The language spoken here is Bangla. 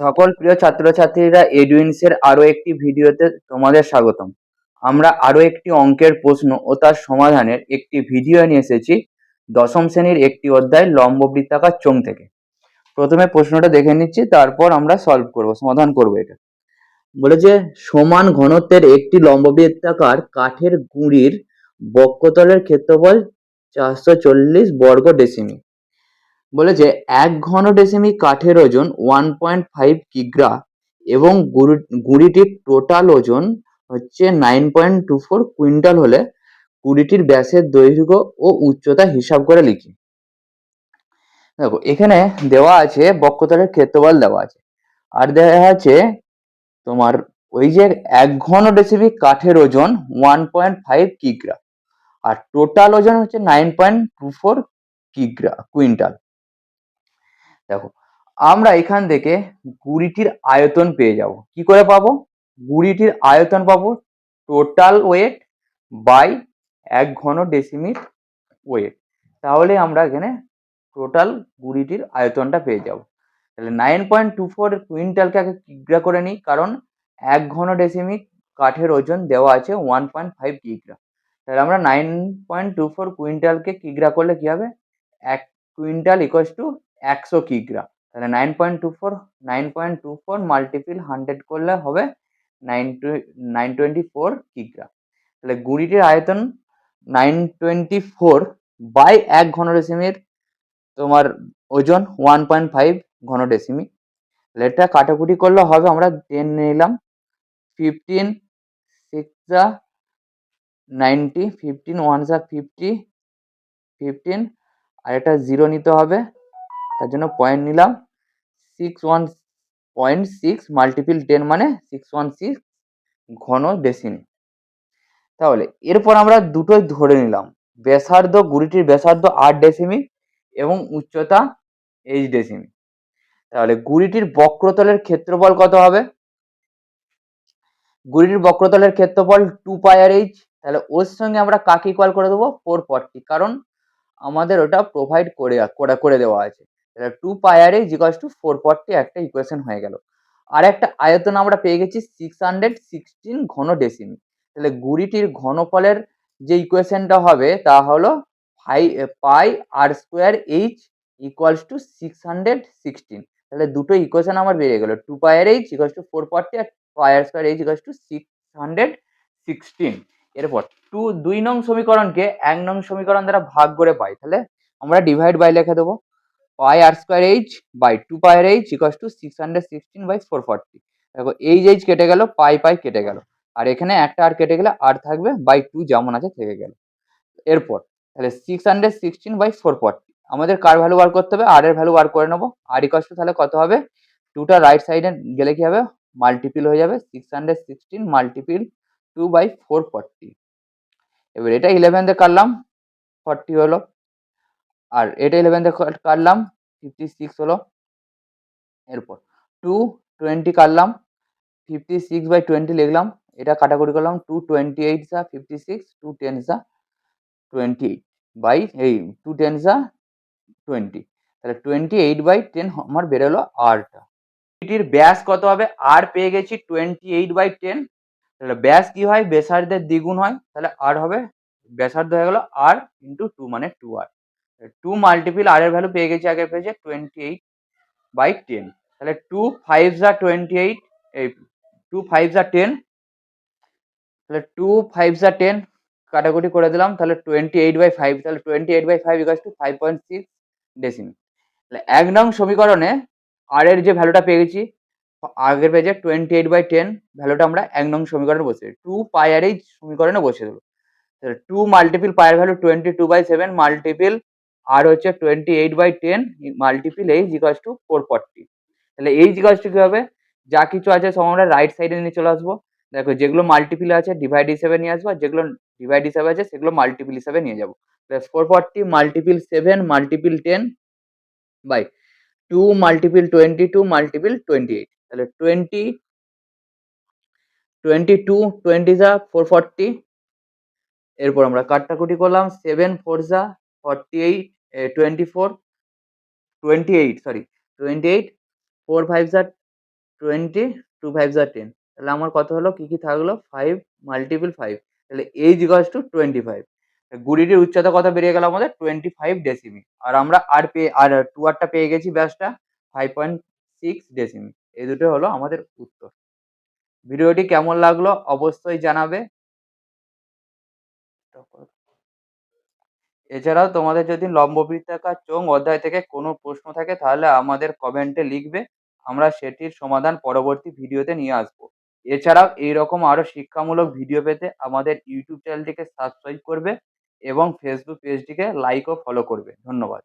সকল প্রিয় ছাত্রছাত্রীরা এডুইন্সের আরও একটি ভিডিওতে তোমাদের স্বাগতম। আমরা আরও একটি অঙ্কের প্রশ্ন ও তার সমাধানের একটি ভিডিও নিয়ে এসেছি দশম শ্রেণির একটি অধ্যায় লম্ব বৃত্তাকার চোঙ থেকে। প্রথমে প্রশ্নটা দেখে নিচ্ছি, তারপর আমরা সলভ করব, সমাধান করব এটা। বলেছে সমান ঘনত্বের একটি লম্ব বৃত্তাকার কাঠের গুঁড়ির বক্ষতলের ক্ষেত্রফল চারশো চল্লিশ বর্গ ডেসিমি বলেছে এক ঘন ডেসিমি কাঠের ওজন ওয়ান পয়েন্ট ফাইভ কিগ্রা এবং গুড়ি- গুঁড়িটির টোটাল ওজন হচ্ছে nine point two four quintal হলে কুড়িটির ব্যাসের দৈর্ঘ্য ও উচ্চতা হিসাব করে লিখি। দেখো, এখানে দেওয়া আছে বক্ষতলের ক্ষেত্রফল দেওয়া আছে। আর দেওয়া আছে তোমার ওই যে এক ঘন ডেসিমি কাঠের ওজন ওয়ান পয়েন্ট ফাইভ কিগ্রা। আর টোটাল ওজন হচ্ছে নাইন পয়েন্ট টু ফোর কিগ্রা, কুইন্টাল। দেখো, আমরা এখান থেকে গুড়িটির আয়তন পেয়ে যাব। কি করে পাবো? গুড়িটির আয়তন পাবো টোটাল ওয়েট বাই এক ঘন ডেসিমির ওয়েট তাহলে আমরা এখানে টোটাল গুড়িটির আয়তনটা পেয়ে যাব। তাহলে নাইন পয়েন্ট টু ফোর কুইন্টালকে আগে কিগ্রা করে নিই, কারণ এক ঘন ডেসিমিক কাঠের ওজন দেওয়া আছে ওয়ান পয়েন্ট ফাইভ কিগ্রা। তাহলে আমরা নাইন পয়েন্ট টু ফোর কুইন্টালকে কিগ্রা করলে কি হবে? এক কুইন্টাল ইকোয়াস টু একশো কিগ্রা তাহলে nine point two four nine point two four multiple hundred করলে হবে nine two nine twenty four কিগ্রা তাহলে গুড়িটির আয়তন নাইন টোয়েন্টি ফোর বাই এক ঘন ডেসিমির তোমার ওজন ওয়ান পয়েন্ট ফাইভ ঘন ডেসিমি তাহলে এটা কাটাকুটি করলে হবে, আমরা টেন নিলাম ফিফটিন সিক্স যা নাইনটি ফিফটিন ওয়ান যা ফিফটি ফিফটিন আর একটা জিরো নিতে হবে। তার জন্য পয়েন্ট নিলাম। Six one point six multiple ten মানে সিক্স ওয়ান সিক্স ঘন ডেসিমি তাহলে এরপর আমরা দুটোই ধরে নিলাম। ব্যাসার্ধ গুড়িটির ব্যাসার্ধ আট ডেসিমি এবং উচ্চতা এইচ ডেসিমি তাহলে গুড়িটির বক্রতলের ক্ষেত্রফল কত হবে? গুড়িটির বক্রতলের ক্ষেত্রফল টু পাই আর এইচ তাহলে ওর সঙ্গে আমরা কাকে ইকুয়াল করে দেবো? ফোর ফর্টি কারণ আমাদের ওটা প্রোভাইড করে করে দেওয়া আছে। Two pi r h equals two four forty একটা ইকুয়েশন হয়ে গেল। আর একটা আয়তন আমরা পেয়ে গেছি সিক্স হান্ড্রেড সিক্সটিন ঘন ডেসিমি তাহলে গুড়িটির ঘনফলের যে ইকুয়েশনটা হবে তা হলো phi pi r square h equals two six hundred sixteen তাহলে দুটো ইকুয়েশন আমার বেরিয়ে গেলো। Two pi r h equals two four forty আর pi r square h equals two six hundred sixteen এরপর টু দুই নং সমীকরণকে এক নং সমীকরণ দ্বারা ভাগ করে পাই। তাহলে আমরা ডিভাইড বাই লিখে দেবো। Pi r square h by two pi r h equals two six hundred sixteen by four forty দেখো এইচ এইচ কেটে গেল পাই পাই কেটে গেল। আর এখানে একটা আর কেটে গেলে আর থাকবে বাই টু যেমন আছে থেকে গেল। এরপর তাহলে six hundred sixteen by four forty আমাদের কার ভ্যালু বার করতে হবে? আর এর ভ্যালু বার করে নেব। আর ইকস টু তাহলে কত হবে? টুটা রাইট সাইডে গেলে কি হবে? মাল্টিপিল হয়ে যাবে। Six hundred sixteen multiple two by four forty এবার এটা ইলেভেন দিয়ে কাটলাম। ফর্টি হলো। আর এটা ইলেভেন দিয়ে কাটলাম ফিফটি সিক্স হলো। এরপর টু টোয়েন্টি কাটলাম ফিফটি সিক্স বাই টোয়েন্টি লিখলাম, এটা কাটাকুটি করলাম টু টোয়েন্টি এইট যা ফিফটি সিক্স টু টেন যা টোয়েন্টি এইট বাই এই টু টেন যা টোয়েন্টি তাহলে টোয়েন্টি এইট বাই টেন আমার বেরোলো আরটা এটির ব্যাস কত হবে? আর পেয়ে গেছি টোয়েন্টি এইট বাই টেন তাহলে ব্যাস কি হয়? ব্যাসার্ধের দ্বিগুণ হয়। তাহলে আর হবে, ব্যাসার্ধ হয়ে গেল আর ইন্টু টু মানে two r two multiple r এর ভ্যালু পেয়ে গেছি আগে পেয়েছে টোয়েন্টি এইট বাই টেন তাহলে টু ফাইভ যা টোয়েন্টি এইট এই টু ফাইভ যা টেন তাহলে টু ফাইভ যা টেন কাটাকুটি করে দিলাম, তাহলে টোয়েন্টি এইট বাই ফাইভ তাহলে twenty eight by five equals two five point six ডেসিমি তাহলে এক নং সমীকরণে আর এর যে ভ্যালুটা পেয়ে গেছি, আগের পেজে টোয়েন্টি এইট বাই টেন ভ্যালুটা আমরা এক নং সমীকরণে বসে টু পাই আর এই সমীকরণে বসে দেবো তাহলে টু মাল্টিপিল পায়ের value twenty two by seven multiple r হচ্ছে twenty eight by ten multiple h equals two four forty তাহলে এইচ ইকাস টু কী হবে? যা কিছু আছে সব আমরা রাইট সাইডে নিয়ে চলে আসব। দেখো যেগুলো মাল্টিপিল আছে ডিভাইড হিসেবে নিয়ে আসব, আর যেগুলো ডিভাইড হিসেবে আছে, সেগুলো মাল্টিপিল হিসেবে নিয়ে যাব। Plus four forty multiple seven multiple ten by two multiple twenty two multiple twenty eight তাহলে টোয়েন্টি টোয়েন্টি টু টোয়েন্টি যা ফোর ফর্টি এরপর আমরা কাটাকুটি করলাম সেভেন ফোর যা forty eight twenty four twenty eight sorry twenty eight four five যা টোয়েন্টি টু ফাইভ যা টেন তাহলে আমার কত হলো? কি কি থাকল? ফাইভ মাল্টিপল ফাইভ তাহলে h equals two twenty five গুড়িটির উচ্চতা কত বেরিয়ে গেল আমাদের? টোয়েন্টি ফাইভ ডেসিমি আর আমরা আর পেয়ে, আর টু আরটা পেয়ে গেছি ব্যাসটা ফাইভ পয়েন্ট সিক্স ডেসিমি এই দুটো হলো আমাদের উত্তর. ভিডিওটি কেমন লাগল? অবশ্যই জানাবে। এছাড়াও তোমাদের যদি লম্ববৃত্তাকার চোঙ অধ্যায় থেকে কোনো প্রশ্ন থাকে, তাহলে আমাদের কমেন্টে লিখবে। আমরা সেটির সমাধান পরবর্তী ভিডিওতে নিয়ে আসব। এছাড়াও এইরকম আরও শিক্ষামূলক ভিডিও পেতে আমাদের ইউটিউব চ্যানেলটিকে সাবস্ক্রাইব করবে এবং ফেসবুক পেজটিকে লাইক ও ফলো করবে। ধন্যবাদ।